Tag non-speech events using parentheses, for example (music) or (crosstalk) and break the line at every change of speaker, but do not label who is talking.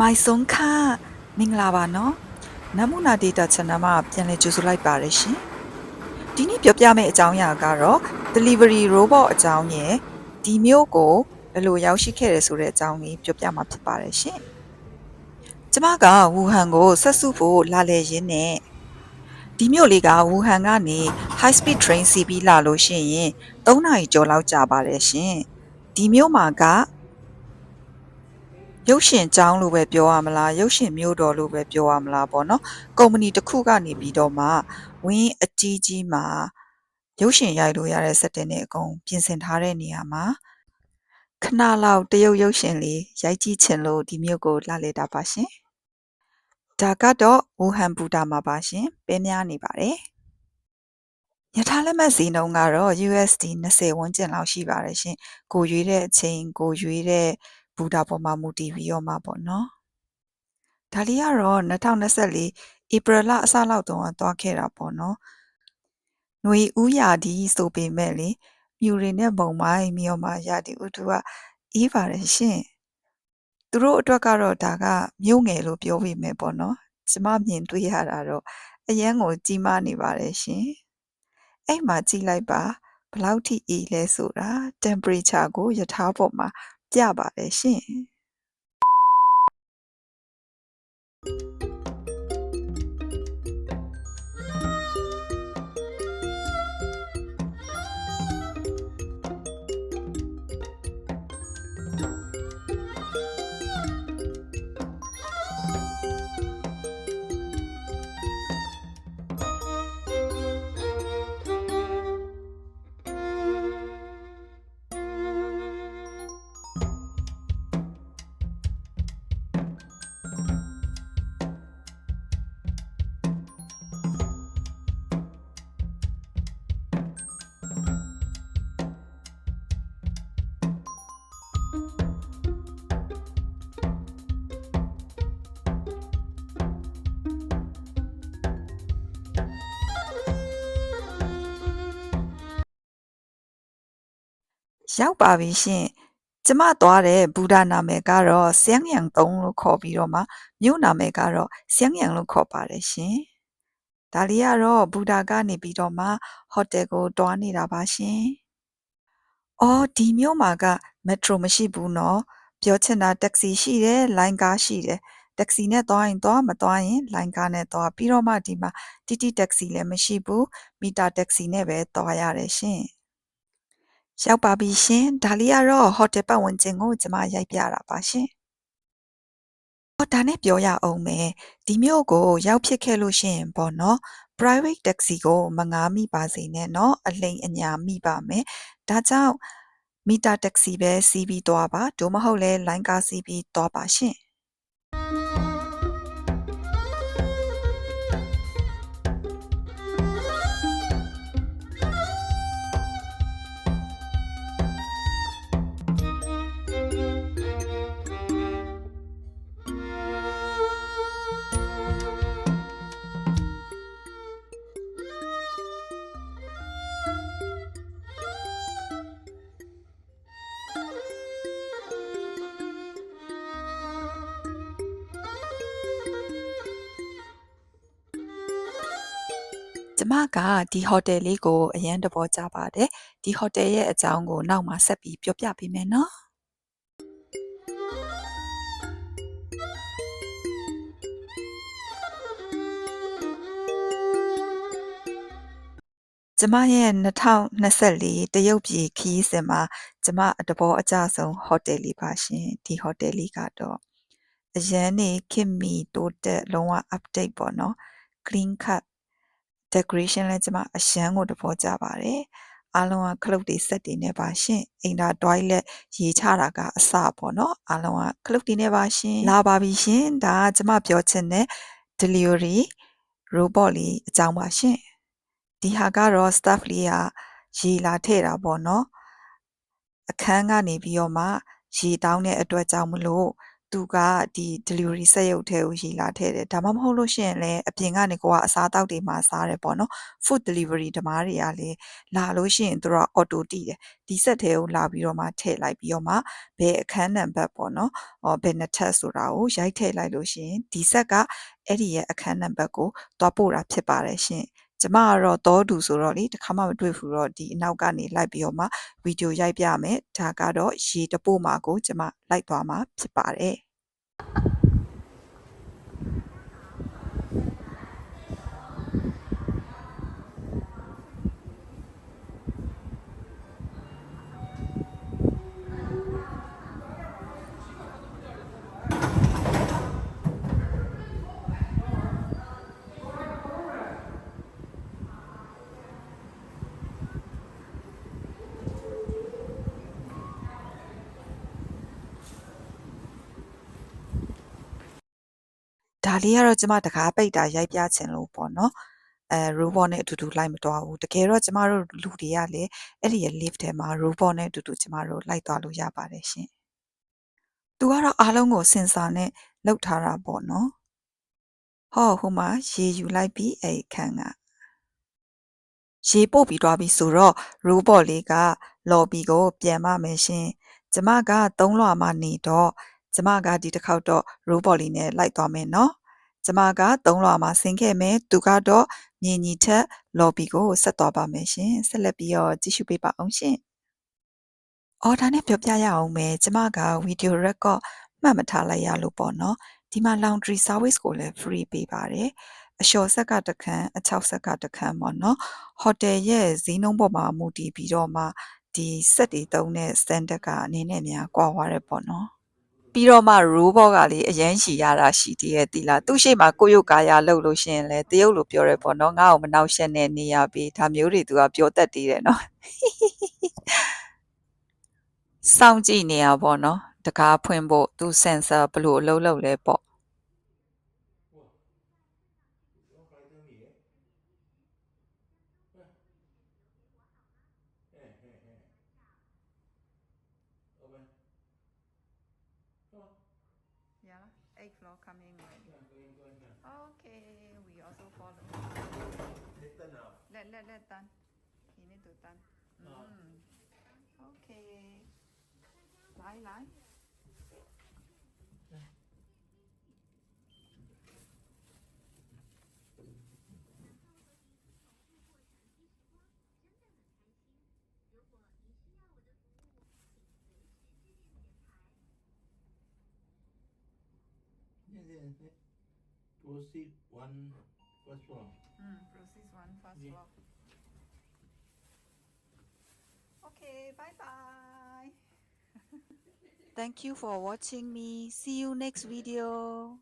မိုင်စွန်ခမင်္ဂလာပါနော်နမူနာ data channel မှာပြန်လည်ကြိုဆိုလိုက်ပါတယ်ရှင်ဒီနေ့ပြောပြမယ့်အကြောင်းအရာကတော့ delivery robot အကြောင်းရယ်ဒီမျိုးကိုဘယ်လိုရောက်ရှိခဲ့တယ်ဆိုတဲ့အကြောင်းလေးပြောပြမှာဖြစ်ပါတယ်ရှင်ကျမကဝူဟန်ကိုဆက်စုဖို့လာလေရင်းနဲ့ဒီမျိုးလေးကဝူဟန်ကနေ high speed train စီးပြီးလာလို့ရှိရင်3နာရီကျော်လောက်ကြာပါတယ်ရှင်ဒီမျိုးမှာက ရုပ်ရှင်ကျောင်းလို့ပဲပြောရမလားရုပ်ရှင်မျိုးတော်လို့ပဲပြောရမလားပေါ့နော်ကုမ္ပဏီတစ်ခုကနေပြီးတော့မှဝင်းအကြီးကြီးမှာရုပ်ရှင်ရိုက်လို့ရတဲ့စက်တင်တွေအကုန်ပြင်ဆင်ထားတဲ့နေရာမှာခဏလောက်တရုတ်ရုပ်ရှင်လေးရိုက်ကြည့်ချင်လို့ဒီမျိုးကိုလာလေတာပါရှင်ဒါကတော့ဝူဟန်ဘူတာမှာပါရှင်ပဲများနေပါတယ်ယထာလက်မှတ်ဈေးနှုန်းကတော့ USD 20ဝန်းကျင်လောက်ရှိပါတယ်ရှင်ကိုရွေးတဲ့အချိန်ကိုရွေးတဲ့ ဘူတာပေါ်မှာမူတည်ပြီးတော့မှပေါ့နော်ဒါလေးကတော့2024ဧပြီလအစလောက်တုန်းကသွားခဲ့တာပေါ့နော်ຫນွေဥရာဒီဆိုပေမဲ့လေမြူတွေနဲ့ပုံမိုင်းမြော်မှာရာဒီဥတုကအေးပါတယ်ရှင်သူတို့အတွက်ကတော့ဒါကမြို့ငယ်လို့ပြောပေမဲ့ပေါ့နော်ကျမမြင်တွေ့ရတာတော့အရန်ကိုကြီးမားနေပါတယ်ရှင်အဲ့မှာကြည့်လိုက်ပါဘယ်လောက်ထိအေးလဲဆိုတာ temperature ကိုယထာပေါ်မှာ ပြပါတယ် ရှင်ရောက်ပါပြီရှင်ကျမသွားတဲ့ဘူဒာနာမည်ကတော့ဆျန်းယန်တုံးလို့ခေါ်ပြီးတော့မှမြို့နာမည်ကတော့ဆျန်းယန်လို့ခေါ်ပါတယ်ရှင်ဒါလေးကတော့ဘူဒါကနေပြီးတော့မှဟိုတယ်ကိုတွားနေတာပါရှင်အော်ဒီမြို့မှာကမက်ထရိုမရှိဘူးနော်ပြောချင်တာတက္ကစီရှိတယ်လိုင်းကားရှိတယ်တက္ကစီနဲ့သွားရင်သွားမသွားရင်လိုင်းကားနဲ့သွားပြီးတော့မှဒီမှာတီတီတက္ကစီလည်းမရှိဘူးမီတာတက္ကစီနဲ့ပဲသွားရတယ်ရှင် ရောက်ပါပြီရှင်ဒါလေးကတော့ဟိုတယ်ပတ်ဝန်းကျင်ကိုကျမရိုက်ပြတာပါရှင်ဟောဒါနဲ့ပြောရအောင်မယ်ဒီမြို့ကိုရောက်ဖြစ်ခဲ့လို့ရှိရင်ပေါ့နော် private taxi ကိုမငားမိပါစေနဲ့เนาะအလိမ်အညာမိပါမယ်ဒါကြောင့်မီတာတက္ကစီပဲစီးပြီးသွားပါဒို့မဟုတ်လဲလိုင်းကားစီးပြီးသွားပါရှင် ကျမကဒီဟိုတယ်လေးကိုအရန်တဘောကြပါတယ်ဒီဟိုတယ်ရဲ့အကြောင်းကိုနောက်မှဆက်ပြီးပြောပြပေးမယ်နော်ကျမရဲ့2024တရုတ်ပြည်ခရီးစဉ်မှာကျမတဘောအကြဆုံးဟိုတယ်လေးပါရှင်ဒီဟိုတယ်လေးကတော့အရန်နေခင်မီတိုးတက်လုံးဝ update ပေါ့နော် clean cut decoration လဲကျမအရန်ကိုတဘောကြပါတယ်အားလုံးကခလုတ်တွေစက်တွေနဲ့ပါရှင်အိမ်သာ toilet ရေချတာကအစပေါ့နော်အားလုံးကခလုတ်တွေနဲ့ပါရှင်လာပါပြီရှင်ဒါကကျမပြောချင်တဲ့ delivery robot လေးအကြောင်းပါရှင်ဒီဟာကတော့ staff လေးကရေလာထည့်တာပေါ့နော်အခန်းကနေပြီးတော့မှရေတောင်းတဲ့အတွက်ကြောင့်မလို့ သူသူကဒီ delivery စက်ရုပ်ထဲကိုရေးလာထည့်တယ်ဒါမှမဟုတ်လို့ရှိရင်လည်းအပြင်ကနေကိုကအစားအသောက်တွေမှာစားတယ်ပေါ့နော် food delivery ဓမားတွေကလည်းလာလို့ရှိရင်သူတို့က auto တီးတယ်ဒီဆက်ထဲကိုလာပြီးတော့မှထည့်လိုက်ပြီးတော့မှဘယ်အခန်းနံပါတ်ပေါ့နော်ဟောဘယ်နှစ်ထပ်ဆိုတာကိုရိုက်ထည့်လိုက်လို့ရှိရင်ဒီဆက်ကအဲ့ဒီရဲ့အခန်းနံပါတ်ကိုတွားပို့တာဖြစ်ပါတယ်ရှင်ကျမကတော့တောတူဆိုတော့လေတစ်ခါမှမတွေ့ဘူးတော့ဒီအနောက်ကနေလိုက်ပြီးတော့မှဗီဒီယိုရိုက်ပြမယ်ဒါကတော့ရေတပို့မှာကိုကျမလိုက်သွားမှာဖြစ်ပါတယ် ဒါလေးကတော့ကျမတကားပိတ်တာရိုက်ပြချင်လို့ပေါ့နော်အဲ robot နဲ့အတူတူလိုက်မသွားဘူးတကယ်တော့ကျမတို့လူတွေကလည်းအဲ့ဒီရဲ့ lift ထဲမှာ robot နဲ့အတူတူကျမတို့လိုက်သွားလို့ရပါတယ်ရှင်သူကတော့အားလုံးကိုစင်ဆာနဲ့လောက်ထားတာပေါ့နော်ဟောဟိုမှာရေယူလိုက်ပြီးအဲ့ခန်းကရေပို့ပြီးသွားပြီဆိုတော့ robot လေးက lobby ကို ပြန်မမယ်ရှင်ကျမကသုံးလွှာမှနေတော့ ကျမကဒီတစ်ခေါက်တော့ robot လေးနဲ့လိုက်သွားမယ်နော်ကျမကသုံးလွှာမှာဆင်းခဲ့မယ်သူကတော့မြင်ညီထက် lobby ကိုဆက်သွားပါမယ်ရှင်ဆက်လက်ပြီးတော့ကြည့်ရှုပေးပါအောင်ရှင်အော်ဒါနဲ့ပြောပြရအောင်မယ်ကျမက video record မှတ်မထားလိုက်ရလို့ပေါ့နော်ဒီမှာ laundry service ကိုလည်း free ပေးပါတယ်အလျှော်ဆက်ကတစ်ခန်းအချောက်ဆက်ကတစ်ခန်းပေါ့နော်ဟိုတယ်ရဲ့ဈေးနှုန်းပေါ်မှာမူတည်ပြီးတော့မှဒီစက်တွေတုံးတဲ့ standard ကအနေနဲ့များကွာသွားတယ်ပေါ့နော် ပြီးတော့မှ robot ကလေအရန်ရှည်ရတာရှိသေးရဲ့တီလားသူ့ရှိမှကိုရုပ်ကာယလှုပ်လို့ရှရင်လေတရုပ်လိုပြောရဲပေါ့နော်ငါ့ကိုမနှောက်ရှက်နဲ့နေရပြီဒါမျိုးတွေသူကပြောတတ်သေးတယ်နော်စောင့်ကြည့်နေရပေါ့နော်တကားဖွင့်ဖို့သူ sensor ဘလို့အလုပ်လုပ်လဲပေါ့ coming
right?
Okay, we also follow.
Now.
Let, let, let done. You need to done.
Mm.
Okay. 来来。
Proceed one first floor.
Mm, proceed one first
Yeah.
floor. Okay, bye bye. (laughs) Thank you for watching me. See you next video.